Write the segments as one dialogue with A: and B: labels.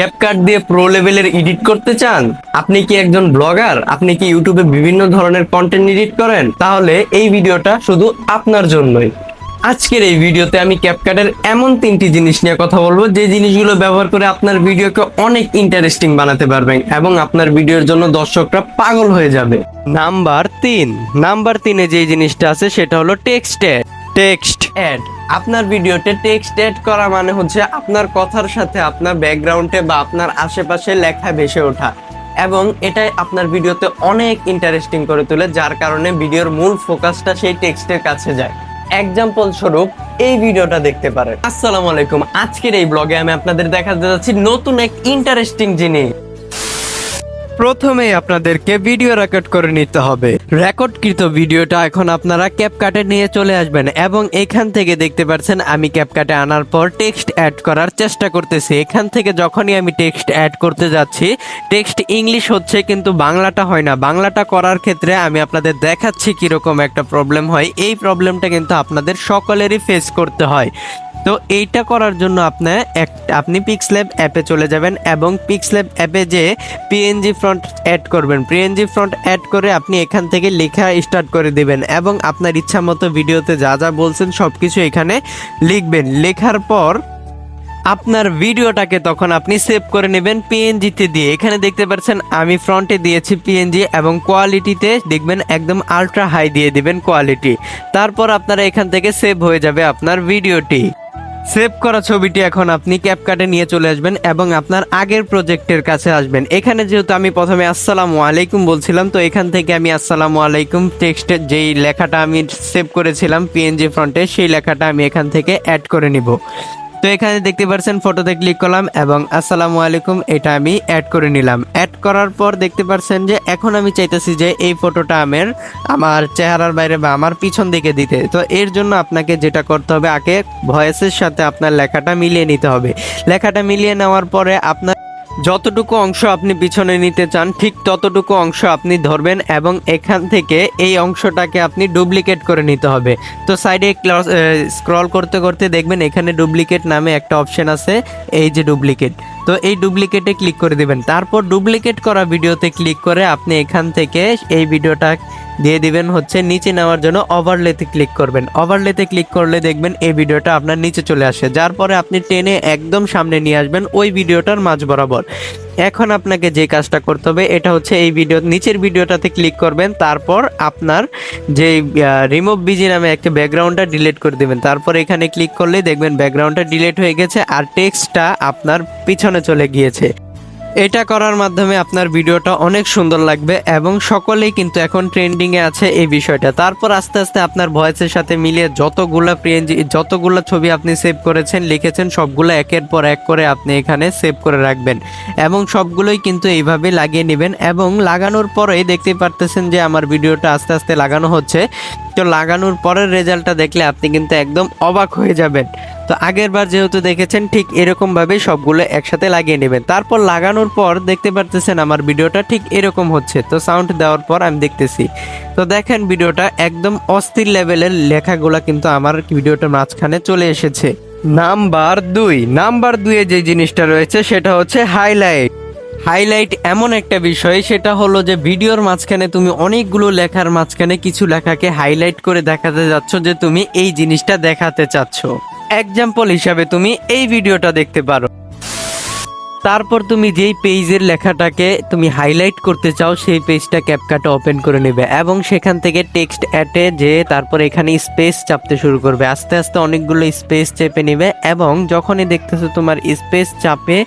A: CapCut দিয়ে pro লেভেলের edit করতে চান? আপনি কি একজন ব্লগার আপনি কি ইউটিউবে বিভিন্ন ধরনের কন্টেন্ট এডিট করেন? তাহলে এই ভিডিওটা শুধু আপনার জন্যই। আজকের এই ভিডিওতে আমি ক্যাপকাটের এমন তিনটি জিনিস নিয়ে কথা বলব, যে জিনিসগুলো ব্যবহার করে আপনার ভিডিওকে অনেক ইন্টারেস্টিং বানাতে পারবেন এবং আপনার ভিডিওর জন্য দর্শকরা পাগল হয়ে যাবে। নাম্বার তিন। নাম্বার তিনে যে জিনিসটা আছে, সেটা হলো টেক্সট টেক্সট। অ্যাড আপনার ভিডিওতে টেক্সট অ্যাড করা মানে হচ্ছে আপনার কথার সাথে আপনার ব্যাকগ্রাউন্ডে বা আপনার আশেপাশে লেখা ভেসে ওঠা। এবং এটাই আপনার ভিডিওতে অনেক ইন্টারেস্টিং করে তোলে, যার কারণে ভিডিওর মূল ফোকাসটা সেই টেক্সটের কাছে যায়। এক্সাম্পল স্বরূপ, এই ভিডিওটা দেখতে পারেন। আসসালামু আলাইকুম। আজকের এই ব্লগে আমি আপনাদের দেখাতে যাচ্ছি নতুন এক ইন্টারেস্টিং জিনিস। প্রথমে আপনাদেরকে ভিডিও রেকর্ড করে নিতে হবে। রেকর্ডকৃত ভিডিওটা এখন আপনারা ক্যাপকাটে নিয়ে চলে আসবেন এবং এখান থেকে দেখতে পাচ্ছেন আমি ক্যাপকাটে আনার পর টেক্সট অ্যাড করার চেষ্টা করতেছি। এখান থেকে যখনই আমি টেক্সট অ্যাড করতে যাচ্ছি টেক্সট ইংলিশ হচ্ছে কিন্তু বাংলাটা হয় না। বাংলাটা করার ক্ষেত্রে আমি আপনাদের দেখাচ্ছি কীরকম একটা প্রবলেম হয়। এই প্রবলেমটা কিন্তু আপনাদের সকলেরই ফেস করতে হয়। তো এইটা করার জন্য আপনার এক, আপনি পিক্সল্যাব অ্যাপে চলে যাবেন এবং পিক্সল্যাব অ্যাপে যে পিএনজি ফ্রন্ট অ্যাড করবেন পিএনজি ফ্রন্ট অ্যাড করে আপনি এখান থেকে লেখা স্টার্ট করে দিবেন এবং আপনার ইচ্ছা মতো ভিডিওতে যা যা বলছেন সব কিছু এখানে লিখবেন। লেখার পর আপনার ভিডিওটাকে তখন আপনি সেভ করে নেবেন পিএনজিতে দিয়ে। এখানে দেখতে পাচ্ছেন আমি ফ্রন্টে দিয়েছি পিএনজি এবং কোয়ালিটিতে দেখবেন একদম আলট্রা হাই দিয়ে দিবেন কোয়ালিটি তারপর আপনারা এখান থেকে সেভ হয়ে যাবে আপনার ভিডিওটি। সেভ করা ছবিটি এখন আপনি ক্যাপকাটে নিয়ে চলে আসবেন এবং আপনার আগের প্রজেক্টের কাছে আসবেন। এখানে যেহেতু আমি প্রথমে আসসালামু আলাইকুম বলছিলাম, তো এখান থেকে আমি আসসালামু আলাইকুম টেক্সটের যেই লেখাটা আমি সেভ করেছিলাম পিএনজি ফ্রন্টে সেই লেখাটা আমি এখান থেকে অ্যাড করে নিব। তো এখানে দেখতে পাচ্ছেন ফটোতে ক্লিক করলাম এবং আসসালামু আলাইকুম, এটা আমি অ্যাড করে নিলাম। অ্যাড করার পর দেখতে পাচ্ছেন যে, এখন আমি চাইতেছি যে এই ফটোটা আমার আমার চেহারার বাইরে বা আমার পিছন দিকে দিতে। তো এর জন্য আপনাকে যেটা করতে হবে, আগে ভয়েসের সাথে আপনার লেখাটা মিলিয়ে নিতে হবে। লেখাটা মিলিয়ে নেওয়ার পরে আপনার যতটুকু অংশ আপনি পিছনে নিতে চান, ঠিক ততটুকু অংশ আপনি ধরবেন এবং এখান থেকে এই অংশটাকে আপনি ডুপ্লিকেট করে নিতে হবে। তো সাইডে স্ক্রল করতে করতে দেখবেন এখানে ডুপ্লিকেট নামে একটা অপশন আছে, এই যে ডুপ্লিকেট। তো এই ডুপ্লিকেটে ক্লিক করে দিবেন। তারপর ডুপ্লিকেট করা ভিডিওতে ক্লিক করে আপনি এখান থেকে এই ভিডিওটা দিয়ে দিবেন হচ্ছে নিচে নেওয়ার জন্য ওভারলেতে ক্লিক করবেন। ওভারলেতে ক্লিক করলে দেখবেন এই ভিডিওটা আপনার নিচে চলে আসে। যার পরে আপনি টেনে একদম সামনে নিয়ে আসবেন ওই ভিডিওটার মাঝ বরাবর। এখন আপনাকে যে কাজটা করতে হবে, এটা হচ্ছে এই ভিডিও, নিচের ভিডিওটাতে ক্লিক করবেন, তারপর আপনার যে রিমুভ বিজি নামে একটা ব্যাকগ্রাউন্ডটা ডিলিট করে দেবেন। তারপর এখানে ক্লিক করলে দেখবেন ব্যাকগ্রাউন্ডটা ডিলিট হয়ে গেছে আর টেক্সটটা আপনার পিছনে চলে গিয়েছে। এটা করার মাধ্যমে আপনার ভিডিওটা অনেক সুন্দর লাগবে এবং সকলেই কিন্তু এখন ট্রেন্ডিং এ আছে এই বিষয়টা। তারপর আস্তে আস্তে আপনার ভয়েসের সাথে মিলিয়ে যতগুলা পিএনজি যতগুলা ছবি আপনি সেভ করেছেন, লিখেছেন, সবগুলো একের পর এক করে আপনি এখানে সেভ করে রাখবেন এবং সবগুলোই কিন্তু এইভাবে লাগিয়ে নেবেন এবং লাগানোর পরেই দেখতে পারতেছেন যে আমার ভিডিওটা আস্তে আস্তে লাগানো হচ্ছে। তো লাগানোর পরের রেজাল্টটা দেখলে আপনি কিন্তু একদম অবাক হয়ে যাবেন। তো আগের বার যেহেতু দেখেছেন, ঠিক এরকম ভাবে সবগুলো একসাথে লাগিয়ে নেবেন। তারপর লাগানোর পর দেখতে পারতেছেন আমার ভিডিওটা ঠিক এরকম হচ্ছে। তো সাউন্ড দেওয়ার পর আমি দেখতেছি। তো দেখেন ভিডিওটা একদম অস্থির লেভেলের লেখাগুলা কিন্তু আমার ভিডিওটার মাঝখানে চলে এসেছে। নাম্বার দুই। নাম্বার দুয়ে যে জিনিসটা রয়েছে সেটা হচ্ছে হাইলাইট হাইলাইট এমন একটা বিষয়, সেটা হলো যে ভিডিওর মাঝখানে তুমি অনেকগুলো লেখার মাঝখানে কিছু লেখাকে হাইলাইট করে দেখাতে যাচ্ছ যে তুমি এই জিনিসটা দেখাতে চাচ্ছ। এক্সাম্পল হিসাবে তুমি এই ভিডিওটা দেখতে পারো। তারপর তুমি যেই পেজের লেখাটাকে তুমি হাইলাইট করতে চাও, সেই পেজটা ক্যাপকাটে ওপেন করে নেবে এবং সেখান থেকে টেক্সট অ্যাটে যে তারপর এখানে স্পেস চাপতে শুরু করবে। আস্তে আস্তে অনেকগুলো স্পেস চেপে নেবে এবং যখনই দেখতেছো তোমার স্পেস চাপে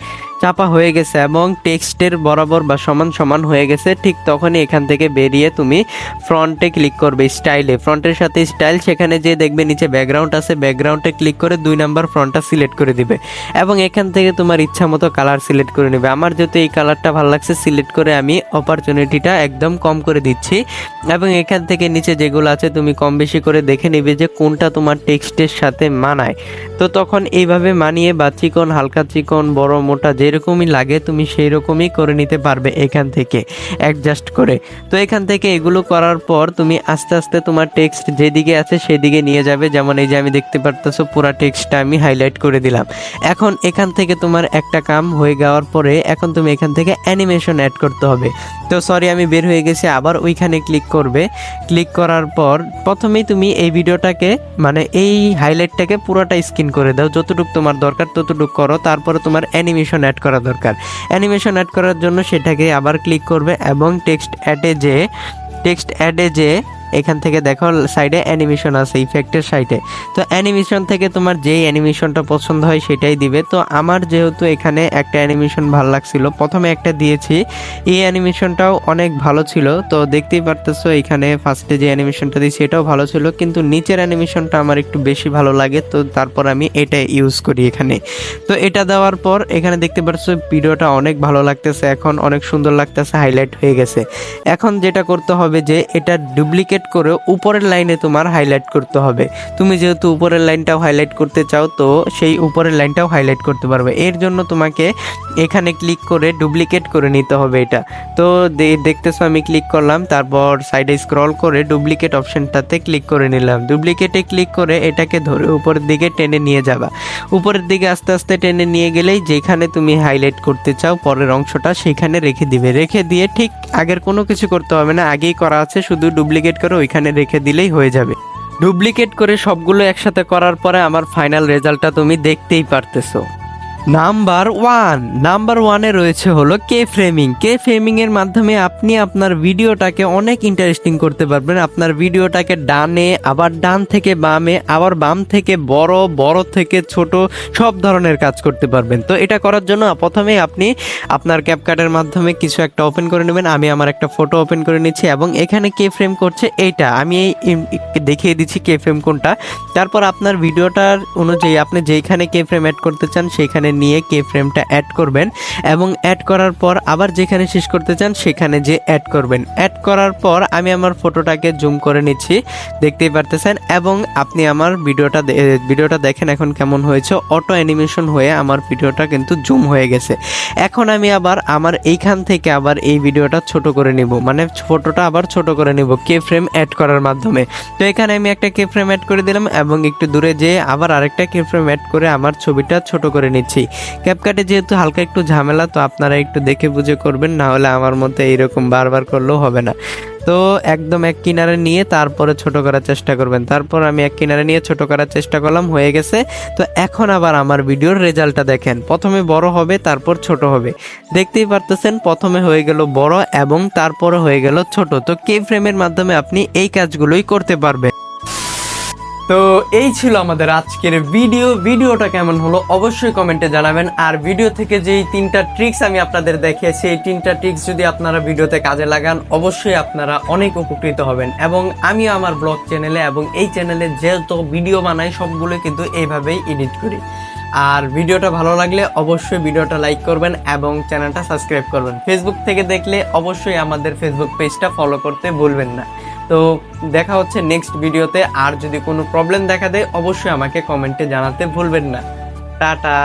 A: চাপা হয়ে গেছে এবং টেক্সটের বরাবর বা সমান সমান হয়ে গেছে, ঠিক তখনই এখান থেকে বেরিয়ে তুমি ফ্রন্টে ক্লিক করবে স্টাইলে। ফ্রন্টের সাথে স্টাইল, সেখানে যে দেখবে নিচে ব্যাকগ্রাউন্ড আছে, ব্যাকগ্রাউন্ডে ক্লিক করে দুই নাম্বার ফ্রন্টটা সিলেক্ট করে দিবে এবং এখান থেকে তোমার ইচ্ছা মতো কালার সিলেক্ট করে নেবে। আমার যেহেতু এই কালারটা ভালো লাগছে, সিলেক্ট করে আমি অপরচুনিটিটা একদম কম করে দিচ্ছি এবং এখান থেকে নিচে যেগুলো আছে তুমি কম বেশি করে দেখে নেবে যে কোনটা তোমার টেক্সটের সাথে মানায়। তো তখন এইভাবে মানিয়ে বা চিকন, হালকা চিকন, বড়, মোটা যে
B: যেরকমই লাগে তুমি সেই রকমই করে নিতে পারবে এখান থেকে অ্যাডজাস্ট করে। তো এখান থেকে এগুলো করার পর তুমি আস্তে আস্তে তোমার টেক্সট যেদিকে আছে সেদিকে নিয়ে যাবে। যেমন এই যে আমি দেখতে পারতেছো পুরো টেক্সটটা আমি হাইলাইট করে দিলাম। এখন এখান থেকে তোমার একটা কাম হয়ে যাওয়ার পরে এখন তুমি এখান থেকে অ্যানিমেশন অ্যাড করতে হবে। তো সরি আমি বের হয়ে গেছি, আবার ওইখানে ক্লিক করবে। ক্লিক করার পর প্রথমেই তুমি এই ভিডিওটাকে মানে এই হাইলাইটটাকে পুরোটা স্ক্রিন করে দাও। যতটুকু তোমার দরকার ততটুকু করো। তারপরে তোমার অ্যানিমেশন অ্যাড করা দরকার। অ্যানিমেশন অ্যাড করার জন্য সেটাকে আবার ক্লিক করবে এবং টেক্সট অ্যাডে যে টেক্সট অ্যাডে যে এখান থেকে দেখো সাইডে অ্যানিমেশন আছে ইফেক্টের সাইডে তো অ্যানিমেশন থেকে তোমার যেই অ্যানিমেশনটা পছন্দ হয় সেটাই দিবে। তো আমার যেহেতু এখানে একটা অ্যানিমেশন ভালো লাগছিল, প্রথমে একটা দিয়েছি। এই অ্যানিমেশনটাও অনেক ভালো ছিল। তো দেখতেই পারতেছো এখানে ফার্স্টে যে অ্যানিমেশনটা দিয়েছি, এটাও ভালো ছিল। কিন্তু নিচের অ্যানিমেশনটা আমার একটু বেশি ভালো লাগে। তো তারপর আমি এটা ইউজ করি এখানে। তো এটা দেওয়ার পর এখানে দেখতে পাচ্ছ ভিডিওটা অনেক ভালো লাগতেছে। এখন অনেক সুন্দর লাগতেছে হাইলাইট হয়ে গেছে। এখন যেটা করতে হবে যে, এটা ডুপ্লিকেট করে উপরের লাইনে তোমার হাইলাইট করতে হবে। তুমি যেহেতু উপরের লাইনটাও হাইলাইট করতে চাও, তো সেই উপরের লাইনটাও হাইলাইট করতে পারবে। এর জন্য তোমাকে এখানে ক্লিক করে ডুপ্লিকেট করে নিতে হবে এটা। তো দেখতেছো আমি ক্লিক করলাম, তারপর সাইডে স্ক্রল করে ডুপ্লিকেট অপশনটাতে ক্লিক করে নিলাম। ডুপ্লিকেটে ক্লিক করে এটাকে ধরে উপরের দিকে টেনে নিয়ে যাবা। উপরের দিকে আস্তে আস্তে টেনে নিয়ে গেলেই যেখানে তুমি হাইলাইট করতে চাও, পরের অংশটা সেখানে রেখে দিবে। রেখে দিয়ে ঠিক আগের কোনো কিছু করতে হবে না। আগেই করা আছে, শুধু ডুপ্লিকেট করে ওইখানে রেখে দিলেই হয়ে যাবে। ডুপ্লিকেট করে সবগুলো একসাথে করার পরে আমার ফাইনাল রেজাল্টটা তুমি দেখতেই পারতেছো। নাম্বার ওয়ান নাম্বার ওয়ানে রয়েছে হলো কে ফ্রেমিং কে ফ্রেমিং এর মাধ্যমে আপনি আপনার ভিডিওটাকে অনেক ইন্টারেস্টিং করতে পারবেন। আপনার ভিডিওটাকে ডানে, আবার ডান থেকে বামে, আবার বাম থেকে বড় বড় থেকে ছোট, সব ধরনের কাজ করতে পারবেন। তো এটা করার জন্য প্রথমে আপনি আপনার ক্যাপকাটের মাধ্যমে কিছু একটা ওপেন করে নেবেন। আমি আমার একটা ফটো ওপেন করে নিচ্ছি এবং এখানে কে ফ্রেম করছে এইটা। আমি এই দেখিয়ে দিচ্ছি কে ফ্রেম কোনটা। তারপর আপনার ভিডিওটার অনুযায়ী আপনি যেইখানে কে ফ্রেম অ্যাড করতে চান, সেইখানে নিয়ে কে ফ্রেমটা অ্যাড করবেন এবং অ্যাড করার পর আবার যেখানে শেষ করতে চান সেখানে যে অ্যাড করবেন। অ্যাড করার পর আমি আমার ফটোটাকে জুম করে নিচ্ছি, দেখতেই পারতেছেন? এবং আপনি আমার ভিডিওটা ভিডিওটা দেখেন এখন কেমন হয়েছে। অটো অ্যানিমেশন হয়ে আমার ভিডিওটা কিন্তু জুম হয়ে গেছে। এখন আমি আবার আমার এইখান থেকে আবার এই ভিডিওটা ছোট করে নিব। মানে ফটোটা আবার ছোট করে নিব কে ফ্রেম অ্যাড করার মাধ্যমে। তো এখানে আমি একটা কে ফ্রেম অ্যাড করে দিলাম এবং একটু দূরে যেয়ে আবার আরেকটা কে ফ্রেম অ্যাড করে আমার ছবিটা ছোট করে নিচ্ছি। ক্যাপকাটে যেহেতু হালকা একটু ঝামেলা, তো আপনারা একটু দেখে বুঝে করবেন, না হলে আমার মতে এইরকম বারবার করলেও হবে না। তো একদম এক কিনারে নিয়ে তারপরে ছোট করার চেষ্টা করবেন। তারপর আমি এক কিনারে নিয়ে ছোট করার চেষ্টা করলাম, হয়ে গেছে। তো এখন আবার আমার ভিডিওর রেজাল্টটা দেখেন। প্রথমে বড় হবে, তারপর ছোট হবে। দেখতেই পারতেছেন, প্রথমে হয়ে গেল বড় এবং তারপরে হয়ে গেল ছোট। তো কে ফ্রেমের মাধ্যমে আপনি এই কাজগুলোই করতে পারবেন। তো এই ছিল আমাদের আজকের ভিডিও। ভিডিওটা কেমন হলো অবশ্যই কমেন্টে জানাবেন। আর ভিডিও থেকে যেই তিনটা ট্রিক্স আমি আপনাদের দেখিয়েছি, এই তিনটা ট্রিক্স যদি আপনারা ভিডিওতে কাজে লাগান, অবশ্যই আপনারা অনেক উপকৃত হবেন। এবং আমি আমার ব্লগ চ্যানেলে এবং এই চ্যানেলে যেহেত ভিডিও বানাই, সবগুলো কিন্তু এইভাবেই এডিট করি। আর ভিডিওটা ভালো লাগলে অবশ্যই ভিডিওটা লাইক করবেন এবং চ্যানেলটা সাবস্ক্রাইব করবেন। ফেসবুক থেকে দেখলে অবশ্যই আমাদের ফেসবুক পেজটা ফলো করতে ভুলবেন না। তো দেখা হচ্ছে নেক্সট ভিডিওতে আর যদি কোনো প্রবলেম দেখা দেয়, অবশ্যই আমাকে কমেন্টে জানাতে ভুলবেন না। টাটা!